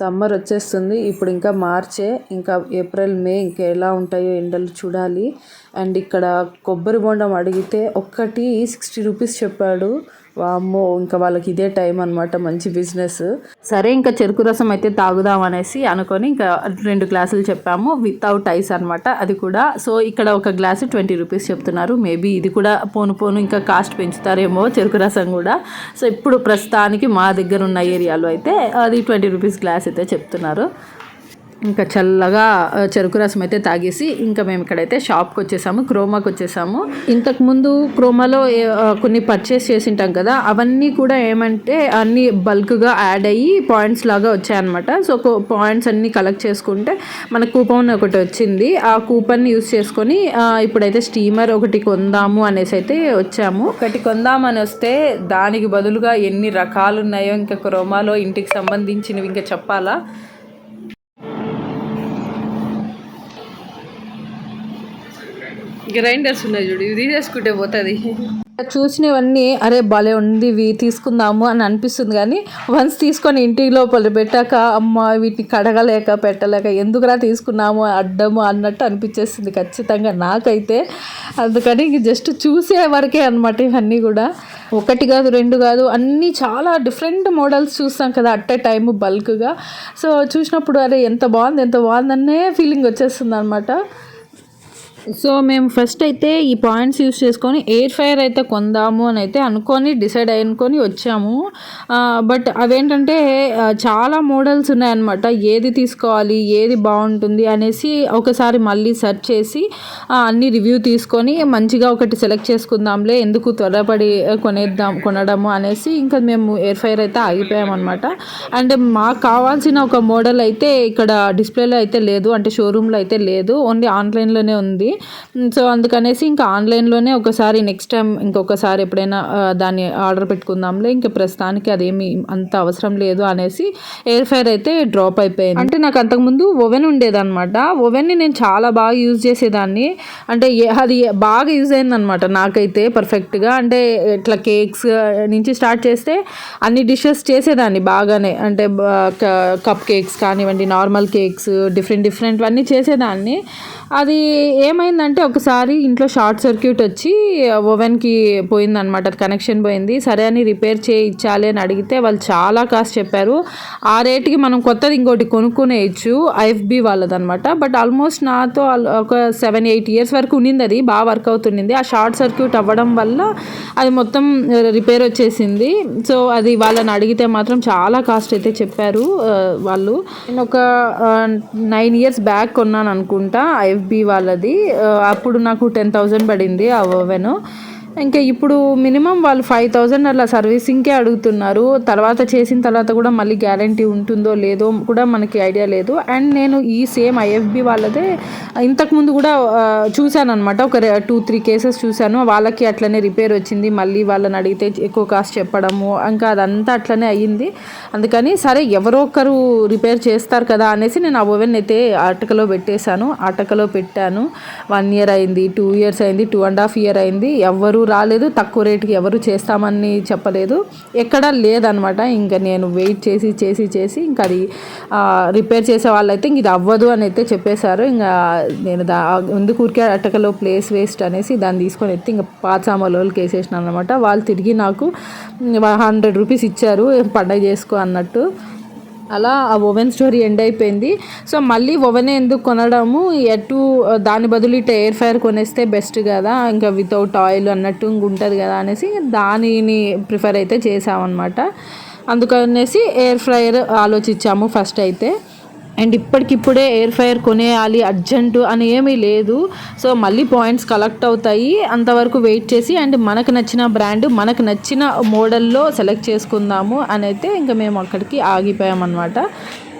Summer వచ్చేస్తుంది. ఇప్పుడు ఇంకా మార్చే ఇంకా ఏప్రిల్ మే ఇంకా ఎలా ఉంటాయో ఎండలు చూడాలి. అండ్ ఇక్కడ కొబ్బరి బొండం అడిగితే ఒక్కటి సిక్స్టీ రూపీస్ చెప్పాడు. వామ్మో ఇంకా వాళ్ళకి ఇదే టైం అనమాట మంచి బిజినెస్ సరే ఇంకా చెరుకు రసం అయితే తాగుదాం అనేసి అనుకొని ఇంకా రెండు గ్లాసులు చెప్పాము. వితౌట్ ఐస్ అనమాట అది కూడా. సో ఇక్కడ ఒక గ్లాసు ట్వంటీ రూపీస్ చెప్తున్నారు. మేబీ ఇది కూడా పోను పోను ఇంకా కాస్ట్ పెంచుతారేమో చెరుకు రసం కూడా. సో ఇప్పుడు ప్రస్తుతానికి మా దగ్గర ఉన్న ఏరియాలో అయితే అది ట్వంటీ రూపీస్ గ్లాస్ అయితే చెప్తున్నారు. ఇంకా చల్లగా చెరుకు రసం అయితే తాగేసి ఇంకా మేము ఇక్కడైతే షాప్కి వచ్చేసాము క్రోమాకి వచ్చేసాము. ఇంతకు ముందు క్రోమాలో కొన్ని పర్చేస్ చేసింటాం కదా అవన్నీ కూడా ఏమంటే అన్ని బల్క్గా యాడ్ అయ్యి పాయింట్స్ లాగా వచ్చాయన్నమాట. సో పాయింట్స్ అన్నీ కలెక్ట్ చేసుకుంటే మన కూపన్ ఒకటి వచ్చింది. ఆ కూపన్ యూస్ చేసుకొని ఇప్పుడైతే స్టీమర్ ఒకటి కొందాము అనేసి అయితే వచ్చాము. ఒకటి కొందామని వస్తే దానికి బదులుగా ఎన్ని రకాలు ఉన్నాయో ఇంకా క్రోమాలో ఇంటికి సంబంధించినవి ఇంకా చెప్పాలా? గ్రైండర్స్ ఉన్నాయి చూడు. ఇది తీసుకుంటే పోతుంది. చూసినవన్నీ అరే భలే ఉంది ఇవి తీసుకుందాము అని అనిపిస్తుంది కానీ వన్స్ తీసుకొని ఇంటి లోపల పెట్టాక అమ్మ వీటిని కడగలేక పెట్టలేక ఎందుకురా తీసుకున్నాము అడ్డము అన్నట్టు అనిపించేస్తుంది ఖచ్చితంగా నాకైతే. అందుకని జస్ట్ చూసే వరకే అనమాట ఇవన్నీ కూడా. ఒకటి కాదు రెండు కాదు అన్నీ చాలా డిఫరెంట్ మోడల్స్ చూస్తాం కదా అట్ ఏ టైం బల్క్గా సో చూసినప్పుడు అరే ఎంత బాగుంది ఎంత బాగుందనే ఫీలింగ్ వచ్చేస్తుంది అనమాట సో మేము ఫస్ట్ అయితే ఈ పాయింట్స్ యూస్ చేసుకొని ఎయిర్ ఫైర్ అయితే కొందాము అని అయితే అనుకొని డిసైడ్ అనుకొని వచ్చాము. బట్ అవేంటంటే చాలా మోడల్స్ ఉన్నాయన్నమాట. ఏది తీసుకోవాలి ఏది బాగుంటుంది అనేసి ఒకసారి మళ్ళీ సెర్చ్ చేసి అన్ని రివ్యూ తీసుకొని మంచిగా ఒకటి సెలెక్ట్ చేసుకుందాంలే ఎందుకు త్వరపడి కొనేద్దాం కొనడము అనేసి ఇంకా మేము ఎయిర్ ఫైర్ అయితే ఆగిపోయామన్నమాట అండ్ మాకు కావాల్సిన ఒక మోడల్ అయితే ఇక్కడ డిస్ప్లేలో అయితే లేదు అంటే షోరూంలో అయితే లేదు ఓన్లీ ఆన్లైన్లోనే ఉంది. Mm, సో అందుకనేసి ఇంకా ఆన్లైన్లోనే ఒకసారి నెక్స్ట్ టైం ఇంకొకసారి ఎప్పుడైనా uh, దాన్ని ఆర్డర్ పెట్టుకుందాంలే ఇంకా ప్రస్తుతానికి అదేమి అంత అవసరం లేదు అనేసి ఎయిర్ ఫైర్ అయితే డ్రాప్ అయిపోయింది. అంటే నాకు అంతకుముందు ఓవెన్ ఉండేదన్నమాట. ఓవెన్ని నేను చాలా బాగా యూజ్ చేసేదాన్ని. అంటే అది బాగా యూజ్ అయిందనమాట నాకైతే పర్ఫెక్ట్గా అంటే ఇట్లా కేక్స్ uh, నుంచి స్టార్ట్ చేస్తే అన్ని డిషెస్ చేసేదాన్ని బాగానే. అంటే uh, కప్ కేక్స్ కానివ్వండి నార్మల్ కేక్స్ డిఫరెంట్ డిఫరెంట్ అన్నీ చేసేదాన్ని. అది ఏం ఏమైందంటే ఒకసారి ఇంట్లో షార్ట్ సర్క్యూట్ వచ్చి ఓవెన్కి పోయిందనమాట కనెక్షన్ పోయింది. సరే అని రిపేర్ చేయించాలి అని అడిగితే వాళ్ళు చాలా కాస్ట్ చెప్పారు. ఆ రేట్కి మనం కొత్తది ఇంకోటి కొనుక్కునేయచ్చు ఐఎఫ్బి వాళ్ళదనమాట బట్ ఆల్మోస్ట్ నాతో ఒక సెవెన్ ఎయిట్ ఇయర్స్ వరకు ఉన్నింది అది. బాగా వర్క్ అవుతుండింది ఆ షార్ట్ సర్క్యూట్ అవ్వడం వల్ల అది మొత్తం రిపేర్ వచ్చేసింది. సో అది వాళ్ళని అడిగితే మాత్రం చాలా కాస్ట్ అయితే చెప్పారు వాళ్ళు. నేను ఒక నైన్ ఇయర్స్ బ్యాక్ కొన్నాను అనుకుంటా ఐఎఫ్బి వాళ్ళది. అప్పుడు నాకు టెన్ థౌజండ్ పడింది ఆ ఓవెన్. ఇంకా ఇప్పుడు మినిమం వాళ్ళు ఫైవ్ థౌజండ్ అలా సర్వీసింగ్కే అడుగుతున్నారు. తర్వాత చేసిన తర్వాత కూడా మళ్ళీ గ్యారంటీ ఉంటుందో లేదో కూడా మనకి ఐడియా లేదు. అండ్ నేను ఈ సేమ్ ఐఎఫ్బి వాళ్ళదే ఇంతకుముందు కూడా చూశాను అనమాట ఒక టూ త్రీ కేసెస్ చూశాను. వాళ్ళకి అట్లనే రిపేర్ వచ్చింది. మళ్ళీ వాళ్ళని అడిగితే ఎక్కువ కాస్ట్ చెప్పడము ఇంకా అదంతా అట్లనే అయ్యింది. అందుకని సరే ఎవరో ఒకరు రిపేర్ చేస్తారు కదా అనేసి నేను ఆ ఓవెన్ అయితే అటకలో పెట్టేశాను. అటకలో పెట్టాను. వన్ ఇయర్ అయింది టూ ఇయర్స్ అయింది టూ అండ్ హాఫ్ ఇయర్ అయింది. ఎవరు రాలేదు తక్కువ రేటుకి ఎవరు చేస్తామని చెప్పలేదు. ఎక్కడా లేదనమాట. ఇంకా నేను వెయిట్ చేసి చేసి చేసి ఇంకా అది రిపేర్ చేసే వాళ్ళైతే ఇంక ఇది అవ్వదు అని అయితే చెప్పేశారు. ఇంకా నేను దా ఎందుకు ఊరికే అటకలో ప్లేస్ వేస్ట్ అనేసి దాన్ని తీసుకొని ఎత్తి ఇంకా పాచామలోకి వేసేసినాను అనమాట వాళ్ళు తిరిగి నాకు హండ్రెడ్ రూపీస్ ఇచ్చారు పండగ చేసుకో అన్నట్టు. అలా ఆ ఓవెన్ స్టోరీ ఎండ్ అయిపోయింది. సో మళ్ళీ ఓవెన్ ఎందుకు కొనడము? ఎటు దాని బదులు ఇట్లా ఎయిర్ ఫైర్ కొనేస్తే బెస్ట్ కదా ఇంకా వితౌట్ ఆయిల్ అన్నట్టు ఇంక ఉంటుంది కదా అనేసి దానిని ప్రిఫర్ అయితే చేసామన్నమాట. అందుకనేసి ఎయిర్ ఫ్రైయర్ ఆలోచించాము ఫస్ట్ అయితే. అండ్ ఇప్పటికిప్పుడే ఎయిర్ ఫైర్ కొనేయాలి అర్జెంటు అని ఏమీ లేదు. సో మళ్ళీ పాయింట్స్ కలెక్ట్ అవుతాయి. అంతవరకు వెయిట్ చేసి అండ్ మనకు నచ్చిన బ్రాండ్ మనకు నచ్చిన మోడల్లో సెలెక్ట్ చేసుకుందాము అని అయితే ఇంకా మేము అక్కడికి ఆగిపోయామన్నమాట.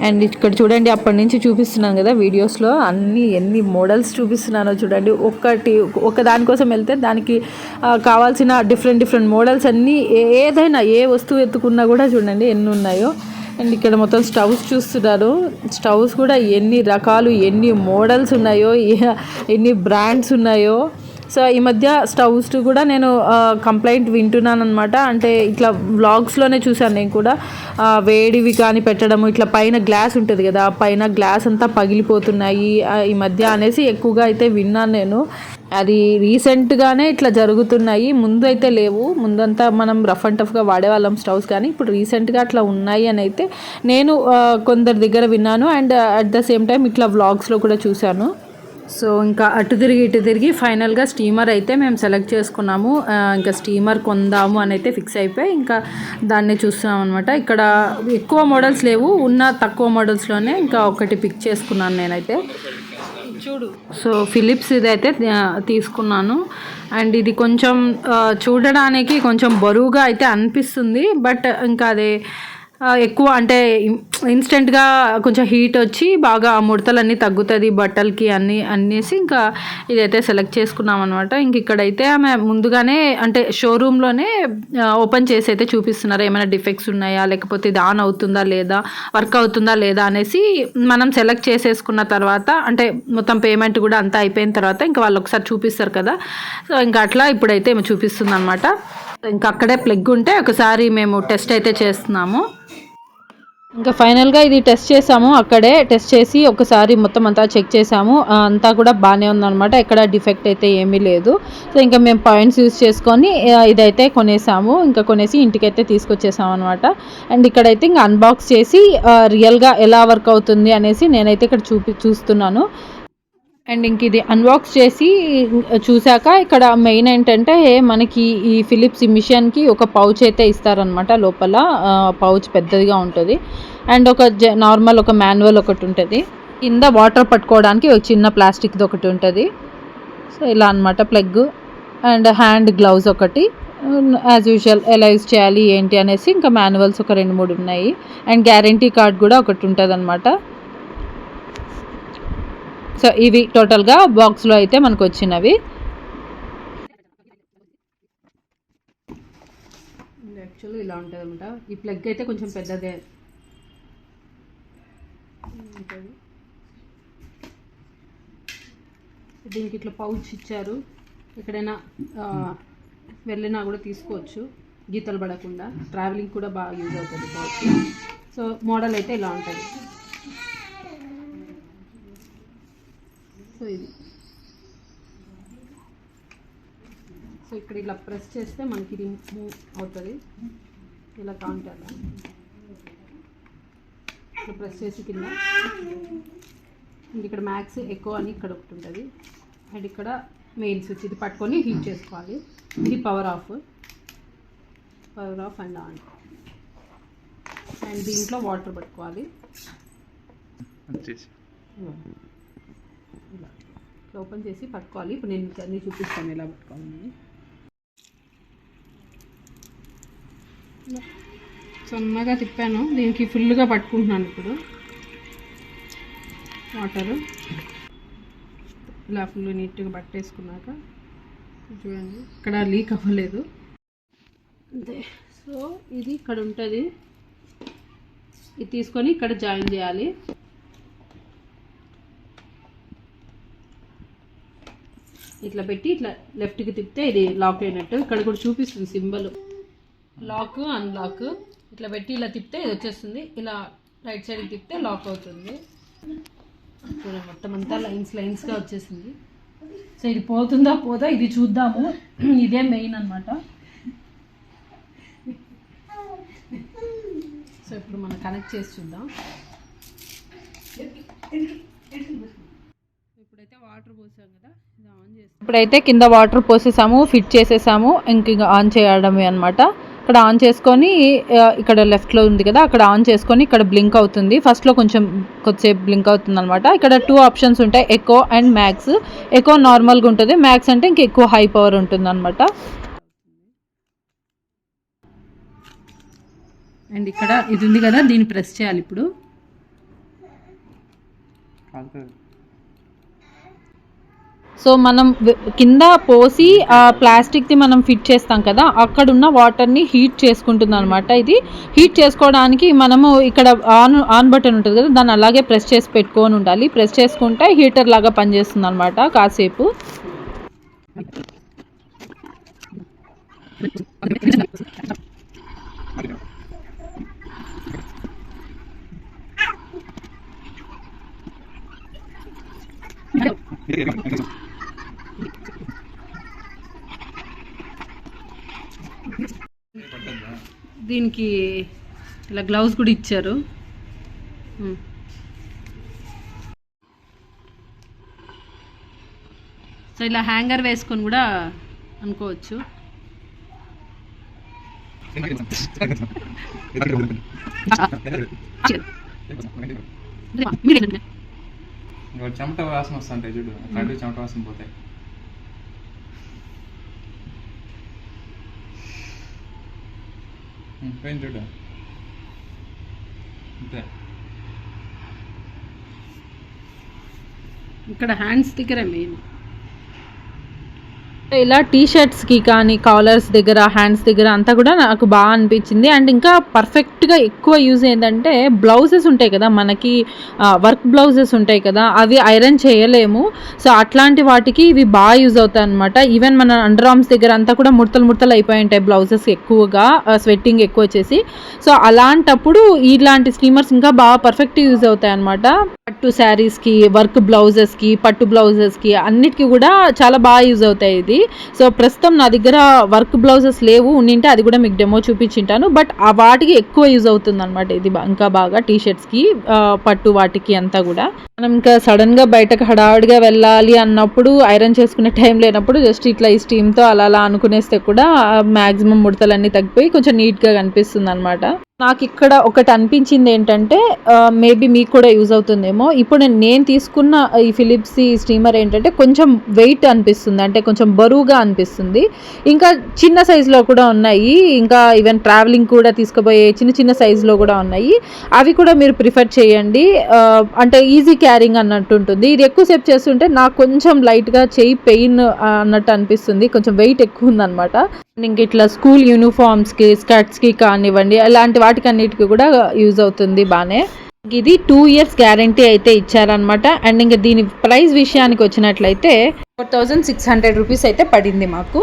అండ్ ఇక్కడ చూడండి అప్పటి నుంచి చూపిస్తున్నాను కదా వీడియోస్లో అన్ని ఎన్ని మోడల్స్ చూపిస్తున్నానో చూడండి. ఒక్కటి ఒక దానికోసం వెళ్తే దానికి కావాల్సిన డిఫరెంట్ డిఫరెంట్ మోడల్స్ అన్నీ ఏ- ఏదైనా ఏ వస్తువు ఎత్తుకున్నా కూడా చూడండి ఎన్ని ఉన్నాయో. అండ్ ఇక్కడ మొత్తం స్టవ్స్ చూస్తున్నారు. స్టవ్స్ కూడా ఎన్ని రకాలు ఎన్ని మోడల్స్ ఉన్నాయో ఏ- ఎన్ని బ్రాండ్స్ ఉన్నాయో. సో ఈ మధ్య స్టవ్స్ కూడా నేను కంప్లైంట్ వింటున్నాను అనమాట అంటే ఇట్లా వ్లాగ్స్లోనే చూశాను నేను కూడా. వేడివి కానీ పెట్టడం ఇట్లా పైన గ్లాస్ ఉంటుంది కదా పైన గ్లాస్ అంతా పగిలిపోతున్నాయి ఈ మధ్య అనేసి ఎక్కువగా అయితే విన్నాను నేను. అది రీసెంట్గానే ఇట్లా జరుగుతున్నాయి. ముందు అయితే లేవు. ముందంతా మనం రఫ్ అండ్ టఫ్గా వాడేవాళ్ళం స్టవ్స్ కానీ ఇప్పుడు రీసెంట్గా అట్లా ఉన్నాయి అని అయితే నేను కొందరి దగ్గర విన్నాను. And at the same time ఇట్లా వ్లాగ్స్లో కూడా చూశాను. సో ఇంకా అటు తిరిగి ఇటు తిరిగి ఫైనల్గా స్టీమర్ అయితే మేము సెలెక్ట్ చేసుకున్నాము. ఇంకా స్టీమర్ కొందాము అని అయితే ఫిక్స్ అయిపోయి ఇంకా దాన్ని చూస్తున్నాం అనమాట ఇక్కడ ఎక్కువ మోడల్స్ లేవు. ఉన్న తక్కువ మోడల్స్లోనే ఇంకా ఒకటి పిక్ చేసుకున్నాను నేనైతే. చూడు. సో ఫిలిప్స్ ఇదైతే తీసుకున్నాను. అండ్ ఇది కొంచెం చూడడానికి కొంచెం బరువుగా అయితే అనిపిస్తుంది బట్ ఇంకా అదే ఎక్కువ అంటే ఇన్స్టెంట్గా కొంచెం హీట్ వచ్చి బాగా ఆ ముడతలన్నీ తగ్గుతుంది బట్టలకి అన్నీ అనేసి ఇంకా ఇదైతే సెలెక్ట్ చేసుకున్నాం అనమాట ఇంక ఇక్కడైతే ఆమె ముందుగానే అంటే షోరూంలోనే ఓపెన్ చేసి అయితే చూపిస్తున్నారు. ఏమైనా డిఫెక్ట్స్ ఉన్నాయా? లేకపోతే ఇది ఆన్ అవుతుందా లేదా? వర్క్ అవుతుందా లేదా? అనేసి మనం సెలెక్ట్ చేసేసుకున్న తర్వాత అంటే మొత్తం పేమెంట్ కూడా అంతా అయిపోయిన తర్వాత ఇంకా వాళ్ళు ఒకసారి చూపిస్తారు కదా. సో ఇంకా అట్లా ఇప్పుడైతే ఏమో చూపిస్తుంది అనమాట ఇంకా అక్కడే ప్లగ్ ఉంటే ఒకసారి మేము టెస్ట్ అయితే చేస్తున్నాము. ఇంకా ఫైనల్గా ఇది టెస్ట్ చేసాము. అక్కడే టెస్ట్ చేసి ఒకసారి మొత్తం అంతా చెక్ చేసాము. అంతా కూడా బాగానే ఉందన్నమాట. ఎక్కడ డిఫెక్ట్ అయితే ఏమీ లేదు. సో ఇంకా మేము పాయింట్స్ యూస్ చేసుకొని ఇదైతే కొనేసాము. ఇంకా కొనేసి ఇంటికైతే తీసుకొచ్చేసాము అనమాట అండ్ ఇక్కడైతే ఇంకా అన్బాక్స్ చేసి రియల్గా ఎలా వర్క్ అవుతుంది అనేసి నేనైతే ఇక్కడ చూపి చూస్తున్నాను. అండ్ ఇంక ఇది అన్బాక్స్ చేసి చూశాక ఇక్కడ మెయిన్ ఏంటంటే మనకి ఈ ఫిలిప్స్ మిషన్కి ఒక పౌచ్ అయితే ఇస్తారనమాట లోపల. పౌచ్ పెద్దదిగా ఉంటుంది. అండ్ ఒక జ నార్మల్ ఒక మాన్యువల్ ఒకటి ఉంటుంది. కింద వాటర్ పట్టుకోవడానికి ఒక చిన్న ప్లాస్టిక్ది ఒకటి ఉంటుంది. సో ఇలా అనమాట ప్లగ్ అండ్ హ్యాండ్ గ్లౌజ్ ఒకటి. యాజ్ యూజువల్ ఎలా యూజ్ చేయాలి ఏంటి అనేసి ఇంకా మాన్యువల్స్ ఒక రెండు మూడు ఉన్నాయి. అండ్ గ్యారంటీ కార్డ్ కూడా ఒకటి ఉంటుంది అనమాట సో ఇవి టోటల్గా బాక్స్లో అయితే మనకు వచ్చినవి. యాక్చువల్గా ఇలా ఉంటుంది అనమాట ఈ ప్లగ్ అయితే కొంచెం పెద్దదే. ఉంటుంది. దీనికి ఇట్లా పౌచ్ ఇచ్చారు. ఎక్కడైనా వెళ్ళినా కూడా తీసుకోవచ్చు. గీతలు పడకుండా. ట్రావెలింగ్ కూడా బాగా యూజ్ అవుతుంది. పౌచ్ సో మోడల్ అయితే ఇలా ఉంటుంది. సో ఇది. సో ఇక్కడ ఇలా ప్రెస్ చేస్తే మనకి ఇది మూవ్ అవుతుంది. ఇలా కాంటాల ఇక్కడ ప్రెస్ చేసి కింద. ఇంక ఇక్కడ మ్యాక్స్ ఎక్కువ అని ఇక్కడ ఒకటి ఉంటుంది. అండ్ ఇక్కడ మెయిన్ స్విచ్ ఇది పట్టుకొని హీట్ చేసుకోవాలి. ఇది power off power off and on and దీంట్లో వాటర్ పట్టుకోవాలి. ఇలా ఇట్లా ఓపెన్ చేసి పట్టుకోవాలి. ఇప్పుడు నేను అన్నీ చూపిస్తాను ఎలా పట్టుకోవాలని సన్నగా తిప్పాను. దీనికి ఫుల్గా పట్టుకుంటున్నాను ఇప్పుడు. వాటరు. ఇలా ఫుల్ నీట్గా పట్టేసుకున్నాక చూడండి. ఇక్కడ లీక్ అవ్వలేదు. అంతే. సో ఇది ఇక్కడ ఉంటుంది. ఇది తీసుకొని ఇక్కడ జాయిన్ చేయాలి. ఇట్లా పెట్టి ఇట్లా లెఫ్ట్కి తిప్పితే ఇది లాక్ అయినట్టు. ఇక్కడ కూడా చూపిస్తుంది సింబల్. లాక్ అన్లాక్ ఇట్లా పెట్టి ఇలా తిప్పితే ఇది వచ్చేస్తుంది. ఇలా రైట్ సైడ్కి తిప్పితే లాక్ అవుతుంది. చూడండి మొత్తం అంతా లైన్స్ లైన్స్గా వచ్చేసింది. సో ఇది పోతుందా పోదా? ఇది చూద్దాము. ఇదే మెయిన్ అన్నమాట. సో ఇప్పుడు మనం కనెక్ట్ చేసి చూద్దాం. వాటర్ పోసాం కదా ఇది ఆన్ చేస్తాం. ఇప్పుడైతే కింద వాటర్ పోసేసాము ఫిట్ చేసేసాము ఇంక ఇంకా ఆన్ చేయడమే అనమాట ఇక్కడ ఆన్ చేసుకొని ఇక్కడ లెఫ్ట్లో ఉంది కదా అక్కడ ఆన్ చేసుకొని ఇక్కడ బ్లింక్ అవుతుంది. ఫస్ట్లో కొంచెం కొద్దిసేపు బ్లింక్ అవుతుంది అనమాట ఇక్కడ టూ ఆప్షన్స్ ఉంటాయి ఎకో అండ్ మ్యాక్స్ ఎకో నార్మల్గా ఉంటుంది మ్యాక్స్ అంటే ఇంక ఎక్కువ హై పవర్ ఉంటుంది అనమాట అండ్ ఇక్కడ ఇది ఉంది కదా దీన్ని ప్రెస్ చేయాలి ఇప్పుడు. సో మనం కింద పోసి ఆ ప్లాస్టిక్ది మనం ఫిట్ చేస్తాం కదా అక్కడున్న వాటర్ని హీట్ చేసుకుంటుంది అనమాట ఇది హీట్ చేసుకోవడానికి మనము ఇక్కడ ఆన్ ఆన్ బటన్ ఉంటుంది కదా దాన్ని అలాగే ప్రెస్ చేసి పెట్టుకొని ఉండాలి. ప్రెస్ చేసుకుంటే హీటర్ లాగా పనిచేస్తుంది అనమాట కాసేపు దీనికి ఇలా గ్లౌజ్ కూడా ఇచ్చారు. సో ఇలా హ్యాంగర్ వేసుకొని కూడా అనుకోవచ్చు. చెమట వాసన వస్తుంటాయి చూడు. అట్లాంటివి చెమట వాసన పోతాయి. ఉం, అంతే. ఇక్కడ హ్యాండ్స్ దగ్గరే మెయిన్. ఇలా టీ షర్ట్స్కి కానీ కాలర్స్ దగ్గర హ్యాండ్స్ దగ్గర అంతా కూడా నాకు బాగా అనిపించింది. అండ్ ఇంకా పర్ఫెక్ట్గా ఎక్కువ యూజ్ ఏంటంటే బ్లౌజెస్ ఉంటాయి కదా మనకి వర్క్ బ్లౌజెస్ ఉంటాయి కదా అవి ఐరన్ చేయలేము. సో అట్లాంటి వాటికి ఇవి బాగా యూజ్ అవుతాయి అనమాట ఈవెన్ మన అండర్ ఆర్మ్స్ దగ్గర అంతా కూడా ముడతలు ముడతలు అయిపోయి ఉంటాయి బ్లౌజెస్ ఎక్కువగా స్వెట్టింగ్ ఎక్కువ వచ్చేసి. సో అలాంటప్పుడు ఇలాంటి స్టీమర్స్ ఇంకా బాగా పర్ఫెక్ట్ యూజ్ అవుతాయి అనమాట పట్టు శారీస్కి వర్క్ బ్లౌజెస్కి పట్టు బ్లౌజెస్కి అన్నిటికీ కూడా చాలా బాగా యూజ్ అవుతాయి ఇది. సో ప్రస్తుతం నా దగ్గర వర్క్ బ్లౌజెస్ లేవు ఉండింటే అది కూడా మీకు డెమో చూపించింటాను. బట్ ఆ వాటికి ఎక్కువ యూజ్ అవుతుంది అనమాట ఇది ఇంకా బాగా టీ షర్ట్స్కి పట్టు వాటికి అంతా కూడా. మనం ఇంకా సడన్గా బయటకు హడావుడిగా వెళ్ళాలి అన్నప్పుడు ఐరన్ చేసుకునే టైం లేనప్పుడు జస్ట్ ఇట్లా ఈ స్టీమ్తో అలా అలా అనుకునేస్తే కూడా మ్యాక్సిమం ముడతలన్నీ తగ్గిపోయి కొంచెం నీట్గా కనిపిస్తుంది అనమాట నాకు ఇక్కడ ఒకటి అనిపించింది ఏంటంటే మేబీ మీకు కూడా యూజ్ అవుతుందేమో. ఇప్పుడు నేను తీసుకున్న ఈ ఫిలిప్స్ ఈ స్టీమర్ ఏంటంటే కొంచెం వెయిట్ అనిపిస్తుంది. అంటే కొంచెం బరువుగా అనిపిస్తుంది. ఇంకా చిన్న సైజులో కూడా ఉన్నాయి. ఇంకా ఈవెన్ ట్రావెలింగ్ కూడా తీసుకుపోయే చిన్న చిన్న సైజులో కూడా ఉన్నాయి. అవి కూడా మీరు ప్రిఫర్ చేయండి. అంటే ఈజీ క్యారింగ్ అన్నట్టు ఉంటుంది ఇది ఎక్కువసేపు చేస్తుంటే నాకు కొంచెం లైట్గా చేయి పెయిన్ అన్నట్టు అనిపిస్తుంది. కొంచెం వెయిట్ ఎక్కువ ఉందన్నమాట ఇంక ఇట్లా స్కూల్ యూనిఫామ్స్కి స్కర్ట్స్కి కానివ్వండి అలాంటి వాటికన్నిటికీ కూడా యూజ్ అవుతుంది బాగానే ఇది టూ ఇయర్స్ గ్యారంటీ అయితే ఇచ్చారనమాట అండ్ ఇంకా దీని ప్రైస్ విషయానికి వచ్చినట్లయితే four thousand six hundred rupees అయితే పడింది మాకు.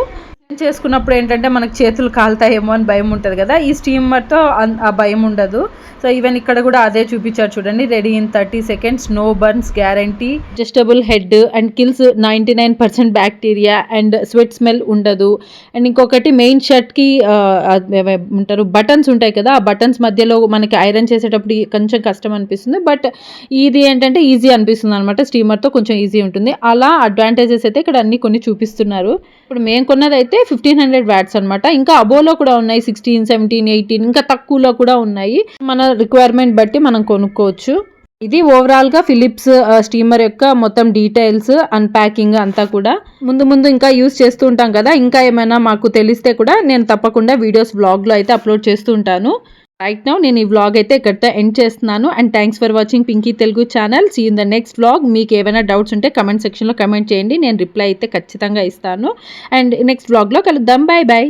చేసుకున్నప్పుడు ఏంటంటే మనకు చేతులు కాలుతాయేమో అని భయం ఉంటుంది కదా. ఈ స్టీమర్తో ఆ భయం ఉండదు. సో ఈవెన్ ఇక్కడ కూడా అదే చూపించారు చూడండి. Ready in thirty seconds. No burns guarantee. Adjustable head and kills ninety nine percent bacteria and sweat smell ఉండదు. అండ్ ఇంకొకటి మెయిన్ షర్ట్కి ఉంటారు బటన్స్ ఉంటాయి కదా. ఆ బటన్స్ మధ్యలో మనకి ఐరన్ చేసేటప్పుడు కొంచెం కష్టం అనిపిస్తుంది. బట్ ఇది ఏంటంటే ఈజీ అనిపిస్తుంది అనమాట స్టీమర్తో కొంచెం ఈజీ ఉంటుంది. అలా అడ్వాంటేజెస్ అయితే ఇక్కడ అన్ని కొన్ని చూపిస్తున్నారు. ఇప్పుడు మేము కొన్నది అయితే ఫిఫ్టీన్ హండ్రెడ్ వ్యాట్స్ అనమాట ఇంకా అబోలో కూడా ఉన్నాయి సిక్స్టీన్ సెవెంటీన్ ఎయిటీన్ ఇంకా తక్కువలో కూడా ఉన్నాయి. మన రిక్వైర్మెంట్ బట్టి మనం కొనుక్కోవచ్చు. ఇది ఓవరాల్గా ఫిలిప్స్ స్టీమర్ యొక్క మొత్తం డీటెయిల్స్ అన్ప్యాకింగ్ అంతా కూడా. ముందు ముందు ఇంకా యూస్ చేస్తూ ఉంటాం కదా. ఇంకా ఏమైనా మాకు తెలిస్తే కూడా నేను తప్పకుండా వీడియోస్ వ్లాగ్లో అయితే అప్లోడ్ చేస్తూ ఉంటాను. రైట్ నౌ నేను ఈ వ్లాగ్ అయితే ఇక్కడితో ఎండ్ చేస్తున్నాను and thanks for watching Pinky Telugu channel see in the next vlog మీకు ఏమైనా డౌట్స్ ఉంటే కమెంట్ సెక్షన్లో కమెంట్ చేయండి. నేను రిప్లై అయితే ఖచ్చితంగా ఇస్తాను. అండ్ నెక్స్ట్ వ్లాగ్లో కలుద్దాం. Bye bye